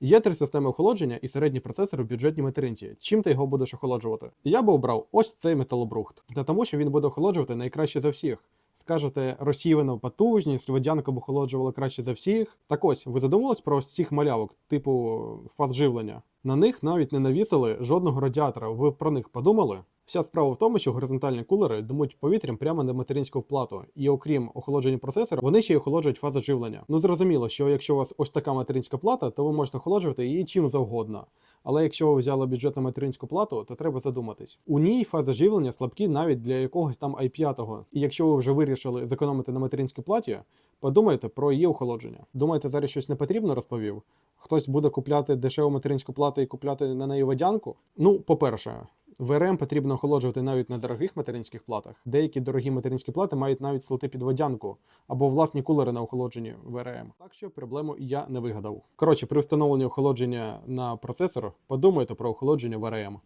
Є три системи охолодження і середній процесор у бюджетній материнці. Чим ти його будеш охолоджувати? Я би обрав ось цей металобрухт, та тому, що він буде охолоджувати найкраще за всіх. Скажете, розсіяну потужність, водянка б охолоджувала краще за всіх. Так ось, ви задумались про ось цих малявок, типу фаз живлення? На них навіть не навісили жодного радіатора. Ви про них подумали? Вся справа в тому, що горизонтальні кулери димуть повітрям прямо на материнську плату, і окрім охолодження процесора, вони ще й охолоджують фази живлення. Ну зрозуміло, що якщо у вас ось така материнська плата, то ви можете охолоджувати її чим завгодно. Але якщо ви взяли бюджетну материнську плату, то треба задуматись. У ній фази живлення слабкі навіть для якогось там i5. І якщо ви вже вирішили зекономити на материнській платі, подумайте про її охолодження. Думаєте, зараз щось не потрібно розповів? Хтось буде купляти дешеву материнську плату і купляти на неї водянку? Ну, по-перше, ВРМ потрібно охолоджувати навіть на дорогих материнських платах. Деякі дорогі материнські плати мають навіть слоти під водянку або власні кулери на охолодженні ВРМ. Так що проблему я не вигадав. Коротше, при встановленні охолодження на процесор подумайте про охолодження ВРМ.